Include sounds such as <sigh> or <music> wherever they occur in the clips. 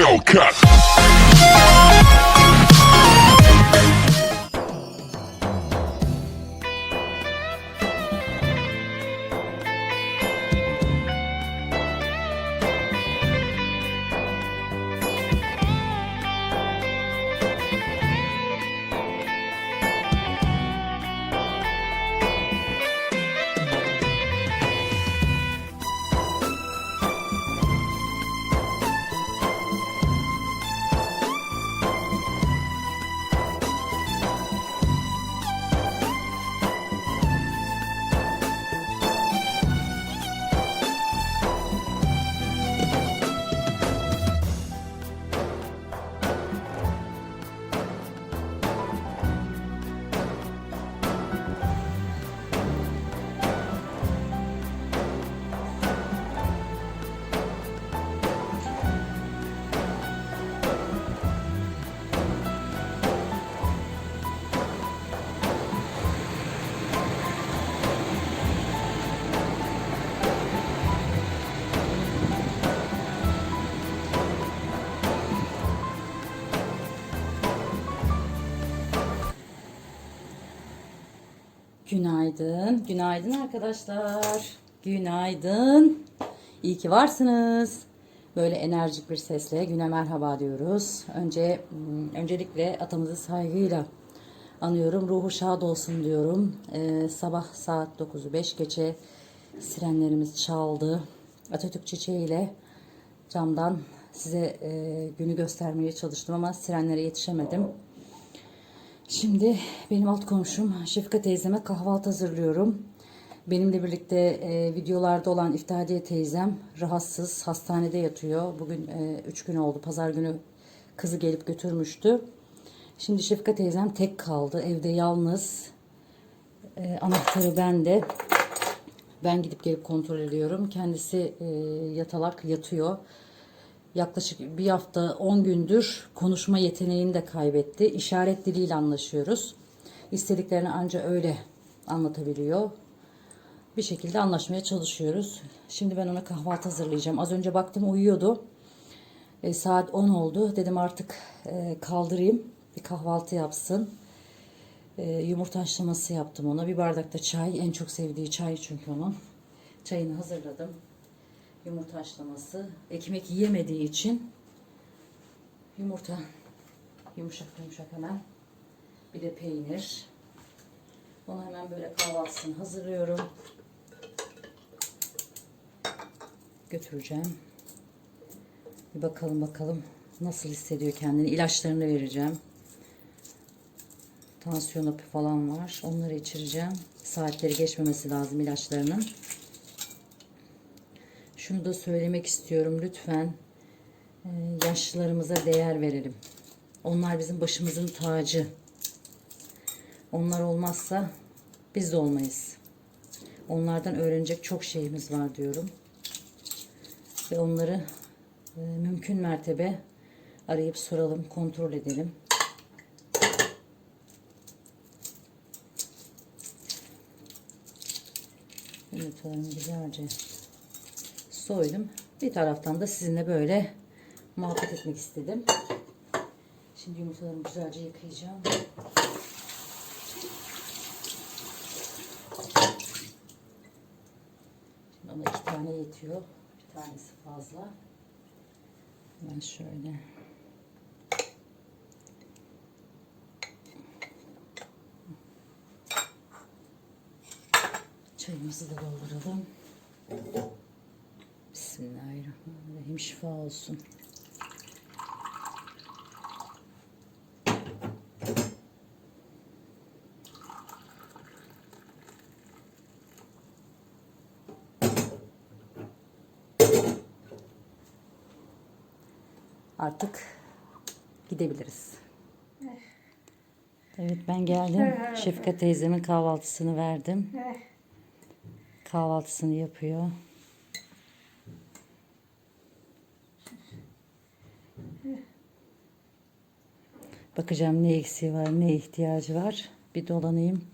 Hellcat. Günaydın, günaydın arkadaşlar. Günaydın. İyi ki varsınız. Böyle enerjik bir sesle güne merhaba diyoruz. Önce hmm, öncelikle atamızı saygıyla anıyorum. Ruhu şad olsun diyorum. Ee, sabah saat 9'u 5 geçe sirenlerimiz çaldı. Atatürk çiçeğiyle camdan size e, günü göstermeye çalıştım ama sirenlere yetişemedim. Şimdi benim alt komşum Şefika teyzeme kahvaltı hazırlıyorum. Benimle birlikte e, videolarda olan İftihadiye teyzem rahatsız, hastanede yatıyor. Bugün 3 gün oldu, pazar günü kızı gelip götürmüştü. Şimdi Şefika teyzem tek kaldı, evde yalnız. E, anahtarı bende. Ben gidip gelip kontrol ediyorum. Kendisi e, yatalak yatıyor. Yaklaşık bir hafta 10 gündür konuşma yeteneğini de kaybetti. İşaret diliyle anlaşıyoruz. İstediklerini anca öyle anlatabiliyor. Bir şekilde anlaşmaya çalışıyoruz. Şimdi ben ona kahvaltı hazırlayacağım. Az önce baktım uyuyordu. E, saat 10 oldu. Dedim artık e, kaldırayım. Bir kahvaltı yapsın. E, yumurta haşlaması yaptım ona. Bir bardak da çay. En çok sevdiği çay çünkü onun. Çayını hazırladım yumurta haşlaması. Ekmek yiyemediği için yumurta yumuşak yumuşak hemen. Bir de peynir. Onu hemen böyle kahvaltısını hazırlıyorum. Götüreceğim. Bir bakalım bakalım nasıl hissediyor kendini. İlaçlarını vereceğim. Tansiyon hapı falan var. Onları içireceğim. Saatleri geçmemesi lazım ilaçlarının. Şunu da söylemek istiyorum lütfen e, yaşlılarımıza değer verelim. Onlar bizim başımızın tacı. Onlar olmazsa biz de olmayız. Onlardan öğrenecek çok şeyimiz var diyorum. Ve onları e, mümkün mertebe arayıp soralım, kontrol edelim. Yumurtalarımı güzelce soydum. Bir taraftan da sizinle böyle muhabbet etmek istedim. Şimdi yumurtalarımı güzelce yıkayacağım. Şimdi ona iki tane yetiyor. Bir tanesi fazla. Ben şöyle çayımızı da dolduralım. Bismillahirrahmanirrahim. Şifa olsun. Artık gidebiliriz. Evet ben geldim. Şefika teyzemin kahvaltısını verdim. Kahvaltısını yapıyor. Bakacağım ne eksiği var, ne ihtiyacı var. Bir dolanayım.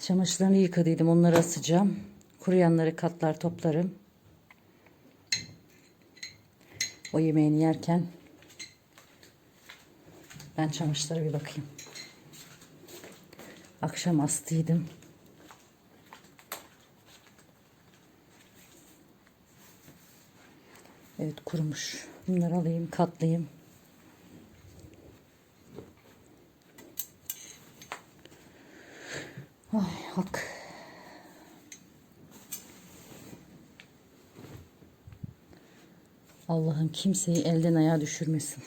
Çamaşırlarını yıkadıydım. Onları asacağım. Kuruyanları katlar toplarım. O yemeğini yerken ben çamaşırlara bir bakayım. Akşam astıydım. Evet kurumuş. Bunları alayım, katlayayım. Hak. Allah'ım kimseyi elden ayağa düşürmesin.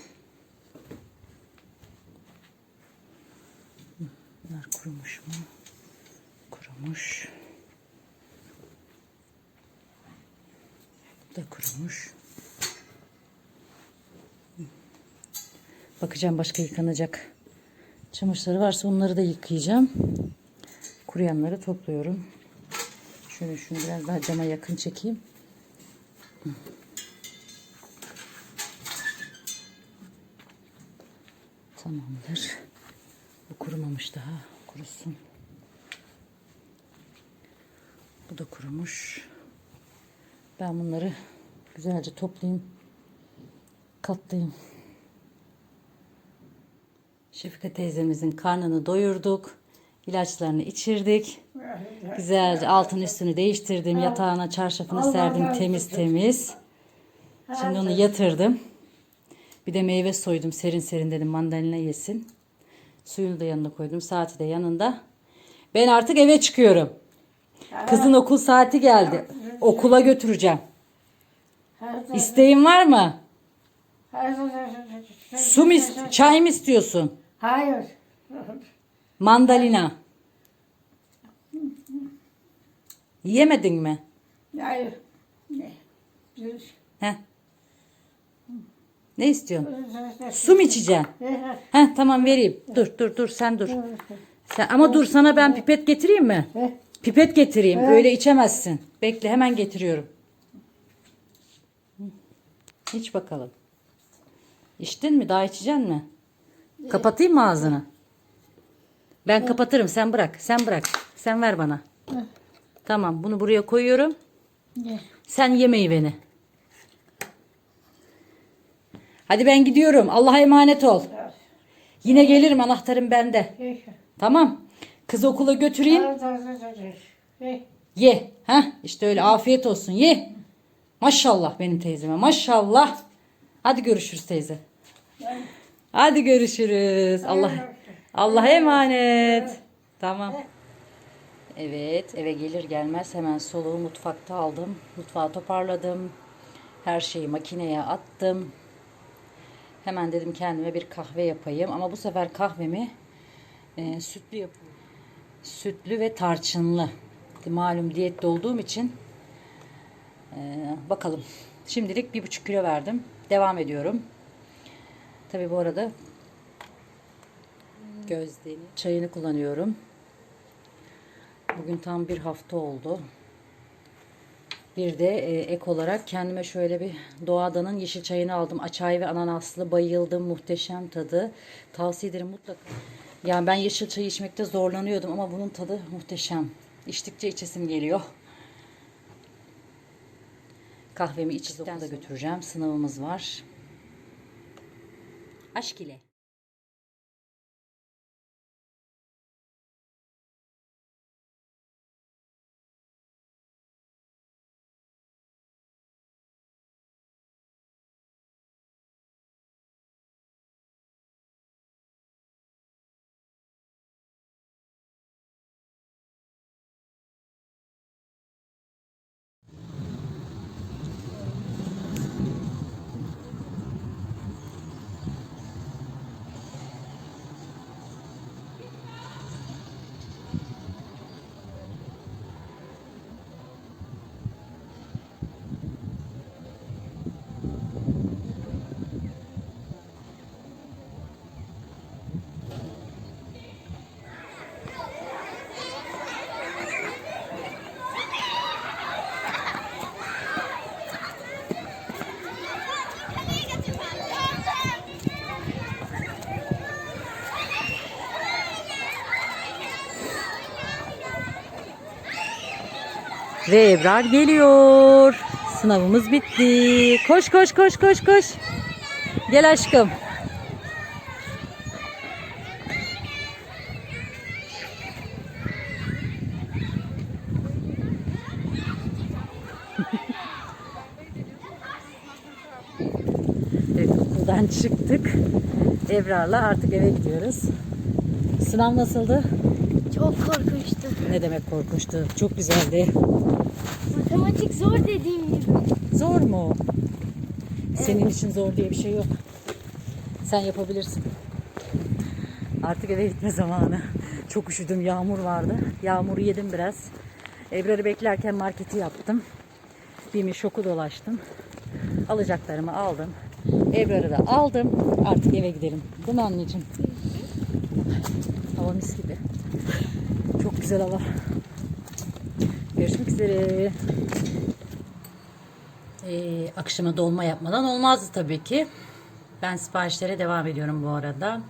Bunlar kurumuş mu? Kurumuş. Bu da kurumuş. Bakacağım başka yıkanacak çamaşırları varsa onları da yıkayacağım. Kuruyanları topluyorum. Şöyle şunu biraz daha cama yakın çekeyim. Tamamdır. Bu kurumamış daha. Kurusun. Bu da kurumuş. Ben bunları güzelce toplayayım. Katlayayım. Şefika teyzemizin karnını doyurduk. İlaçlarını içirdik. Güzelce altın üstünü değiştirdim. Yatağına çarşafını serdim temiz temiz. Şimdi onu yatırdım. Bir de meyve soydum serin serin dedim mandalina yesin. Suyunu da yanına koydum. Saati de yanında. Ben artık eve çıkıyorum. Kızın okul saati geldi. Okula götüreceğim. İsteğin var mı? Su mu çay mı istiyorsun? Hayır. Mandalina. Yemedin mi? Hayır. Ne? Heh. Ne istiyorsun? Su mu içeceksin? Eh, Heh tamam vereyim. Dur dur dur sen dur. Sen, ama dur sana ben pipet getireyim mi? Pipet getireyim. Öyle içemezsin. Bekle hemen getiriyorum. İç bakalım. İçtin mi? Daha içeceksin mi? Kapatayım mı ağzını? Ben kapatırım. Sen bırak. Sen bırak. Sen ver bana. Tamam. Bunu buraya koyuyorum. Ne? Sen ye meyveni. Hadi ben gidiyorum. Allah'a emanet ol. Yine gelirim. Anahtarım bende. Eh. Tamam. Kızı okula götüreyim. Ye. Heh, işte öyle afiyet olsun. Ye. Maşallah benim teyzeme. Maşallah. Hadi görüşürüz teyze. Hadi görüşürüz. Allah Allah'a emanet. Tamam. Evet, eve gelir gelmez hemen soluğu mutfakta aldım. Mutfağı toparladım. Her şeyi makineye attım. Hemen dedim kendime bir kahve yapayım ama bu sefer kahvemi e, sütlü yapıyorum. Sütlü ve tarçınlı. Malum diyette olduğum için e, bakalım. Şimdilik bir buçuk kilo verdim. Devam ediyorum. Tabi bu arada gözlüğünü, çayını kullanıyorum. Bugün tam bir hafta oldu. Bir de e, ek olarak kendime şöyle bir doğadanın yeşil çayını aldım. Açay ve ananaslı bayıldım. Muhteşem tadı. Tavsiye ederim mutlaka. Yani ben yeşil çay içmekte zorlanıyordum ama bunun tadı muhteşem. İçtikçe içesim geliyor. Kahvemi içtikten de götüreceğim. Sınavımız var. Aşk ile. Ve Ebrar geliyor. Sınavımız bitti. Koş koş koş koş koş. Gel aşkım. <laughs> Evet, okuldan çıktık. Ebrar'la artık eve gidiyoruz. Sınav nasıldı? Çok korkunçtu. Ne demek korkunçtu? Çok güzeldi. Matematik zor dediğim gibi. Zor mu? Senin için zor diye bir şey yok. Sen yapabilirsin. Artık eve gitme zamanı. Çok üşüdüm. Yağmur vardı. Yağmuru yedim biraz. Ebrar'ı beklerken marketi yaptım. Bir şoku dolaştım. Alacaklarımı aldım. Ebrar'ı da aldım. Artık eve gidelim. Değil mi anneciğim? Hava mis gibi. Çok güzel hava. Görüşmek üzere. Ee, akşama dolma yapmadan olmazdı tabii ki. Ben siparişlere devam ediyorum bu arada.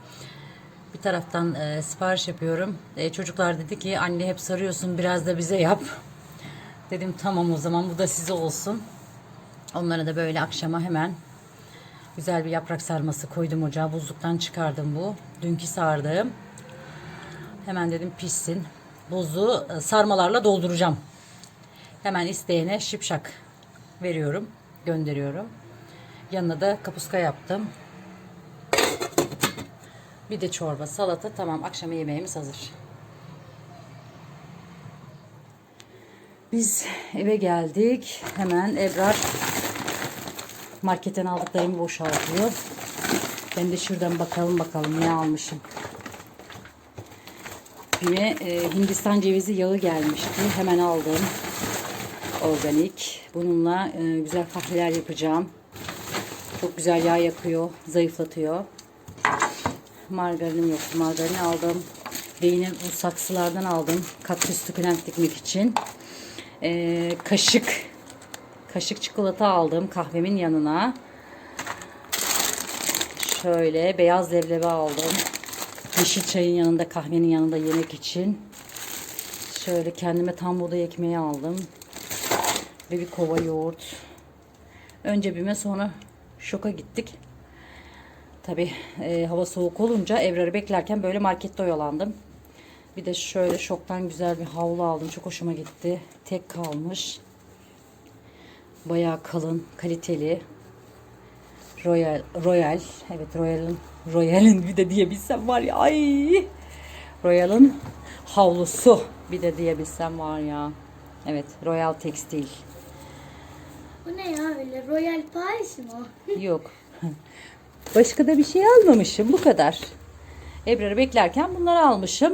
Bir taraftan e, sipariş yapıyorum. E, çocuklar dedi ki anne hep sarıyorsun biraz da bize yap. Dedim tamam o zaman bu da size olsun. Onlara da böyle akşama hemen güzel bir yaprak sarması koydum ocağa. Buzluktan çıkardım bu. Dünkü sardığım. Hemen dedim pişsin. Buzu e, sarmalarla dolduracağım. Hemen isteyene şipşak veriyorum, gönderiyorum. Yanına da kapuska yaptım. Bir de çorba, salata. Tamam, akşama yemeğimiz hazır. Biz eve geldik. Hemen Ebrar marketten aldıklarımı boşaltıyor. Ben de şuradan bakalım bakalım ne almışım. Ve e, Hindistan cevizi yağı gelmişti. Hemen aldım organik. Bununla e, güzel kahveler yapacağım. Çok güzel yağ yakıyor, zayıflatıyor. Margarinim yoktu. Margarin aldım. Ve yine bu saksılardan aldım. Kaktüs tükülent dikmek için. E, kaşık kaşık çikolata aldım kahvemin yanına. Şöyle beyaz leblebi aldım. Yeşil çayın yanında kahvenin yanında yemek için. Şöyle kendime tam buğday ekmeği aldım ve bir kova yoğurt. Önce bime sonra şoka gittik. Tabi hava soğuk olunca Evrar'ı beklerken böyle markette oyalandım. Bir de şöyle şoktan güzel bir havlu aldım. Çok hoşuma gitti. Tek kalmış. Bayağı kalın, kaliteli. Royal, Royal. Evet Royal'ın Royal'ın bir de diyebilsem var ya. Ay! Royal'ın havlusu bir de diyebilsem var ya. Evet Royal Tekstil. Bu ne ya öyle? Royal Paris mi o? <laughs> Yok. Başka da bir şey almamışım. Bu kadar. Ebrar'ı beklerken bunları almışım.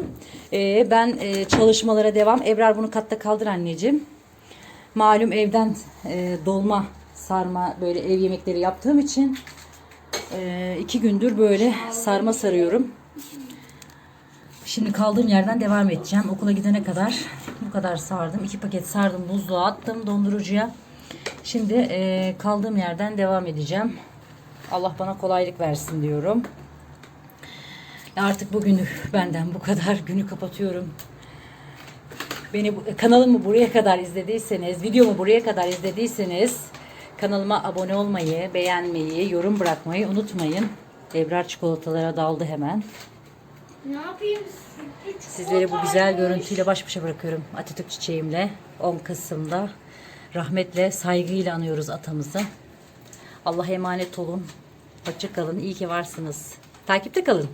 Ee, ben e, çalışmalara devam. Ebrar bunu katta kaldır anneciğim. Malum evden e, dolma, sarma böyle ev yemekleri yaptığım için e, iki gündür böyle sarma sarıyorum. Şimdi kaldığım yerden devam edeceğim. Okula gidene kadar bu kadar sardım. İki paket sardım. Buzluğa attım dondurucuya. Şimdi e, kaldığım yerden devam edeceğim. Allah bana kolaylık versin diyorum. Artık bugünü benden bu kadar. Günü kapatıyorum. Beni kanalımı buraya kadar izlediyseniz, videomu buraya kadar izlediyseniz kanalıma abone olmayı, beğenmeyi, yorum bırakmayı unutmayın. Ebrar çikolatalara daldı hemen. Ne yapayım? Sizleri bu güzel görüntüyle baş başa bırakıyorum. Atatürk çiçeğimle 10 Kasım'da rahmetle, saygıyla anıyoruz atamızı. Allah'a emanet olun. Hoşça kalın. İyi ki varsınız. Takipte kalın.